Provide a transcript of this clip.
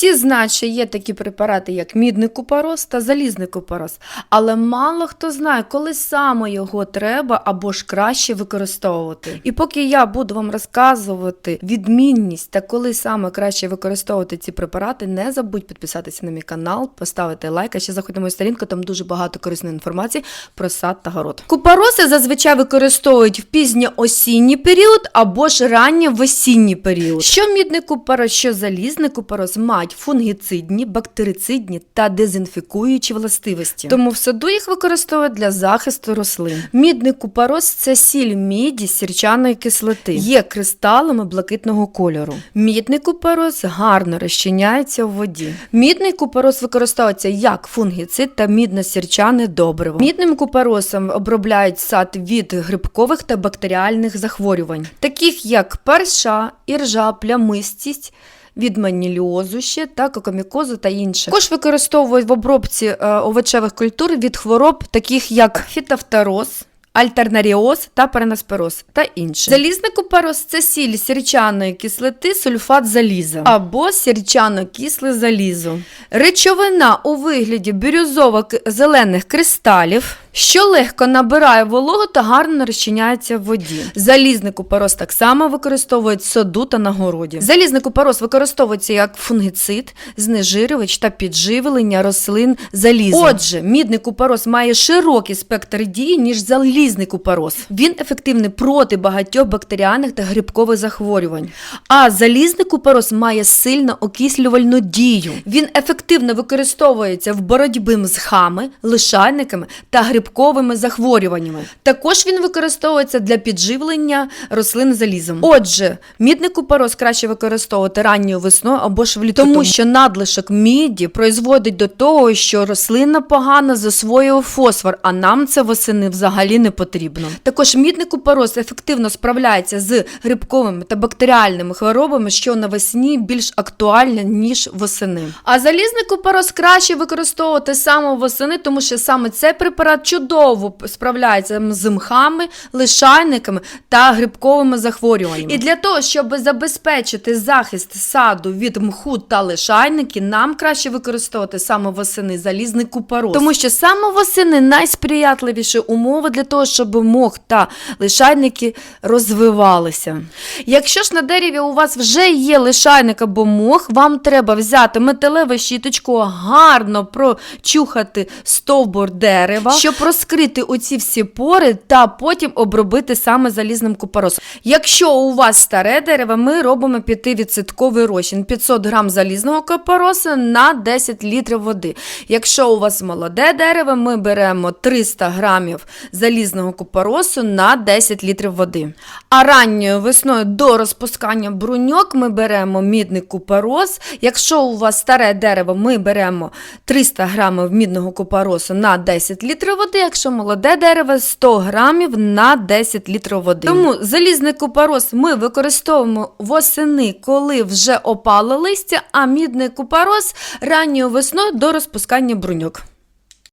Всі знають, що є такі препарати, як мідний купорос та залізний купорос, але мало хто знає, коли саме його треба або ж краще використовувати. І поки я буду вам розказувати відмінність та коли саме краще використовувати ці препарати, не забудь підписатися на мій канал, поставити лайк, а ще заходь на мою сторінку, там дуже багато корисної інформації про сад та город. Купороси зазвичай використовують в пізньоосінній період або ж ранньовесінній період. Що мідний купорос, що залізний купорос мають фунгіцидні, бактерицидні та дезінфікуючі властивості. Тому в саду їх використовують для захисту рослин. Мідний купорос це сіль міді сірчаної кислоти. Є кристалами блакитного кольору. Мідний купорос гарно розчиняється в воді. Мідний купорос використовується як фунгіцид та мідно-сірчане добриво. Мідним купоросом обробляють сад від грибкових та бактеріальних захворювань, таких як перша, іржа, плямистість. Від маніліозу ще та кокомікозу та інше. Також використовують в обробці е, овочевих культур від хвороб, таких як фітофтороз, альтернаріоз та перенаспероз та інше. Залізний купорос – це сіль сірчаної кислоти, сульфат заліза або сірчано-кисле залізо. Речовина у вигляді бірюзово-зелених кристалів, що легко набирає вологу та гарно розчиняється в воді. Залізний купорос так само використовують в саду та на городі. Залізний купорос використовується як фунгіцид, знежирювач та підживлення рослин залізом. Отже, мідний купорос має широкий спектр дії, ніж залізний купорос. Він ефективний проти багатьох бактеріальних та грибкових захворювань. А залізний купорос має сильно окислювальну дію. Він ефективно використовується в боротьбі з хами, лишайниками та грибковими захворюваннями. Також він використовується для підживлення рослин залізом. Отже, мідний купорос краще використовувати ранньою весною або ж влітку, тому що надлишок міді призводить до того, що рослина погано засвоює фосфор, а нам це восени взагалі не потрібно. Також мідний купорос ефективно справляється з грибковими та бактеріальними хворобами, що навесні більш актуальні, ніж восени. А залізний купорос краще використовувати саме восени, тому що саме цей препарат чудово справляється з мхами, лишайниками та грибковими захворюваннями. І для того, щоб забезпечити захист саду від мху та лишайники, нам краще використовувати саме восени залізний купорос. Тому що саме восени найсприятливіші умови для того, щоб мох та лишайники розвивалися. Якщо ж на дереві у вас вже є лишайник або мох, вам треба взяти металеву щіточку, гарно прочухати стовбур дерева, щоб розкрити оці всі пори та потім обробити саме залізним купоросом. Якщо у вас старе дерево, ми робимо 5% розчин 500 грам залізного купоросу на 10 літрів води. Якщо у вас молоде дерево, ми беремо 300 грамів залізного купоросу на 10 літрів води. А ранньою весною до розпускання бруньок ми беремо мідний купорос. Якщо у вас старе дерево, ми беремо 300 грамів мідного купоросу на 10 літрів води. Якщо молоде дерево 100 грамів на 10 літрів води. Тому залізний купорос ми використовуємо восени, коли вже опало листя, а мідний купорос ранньою весною до розпускання бруньок.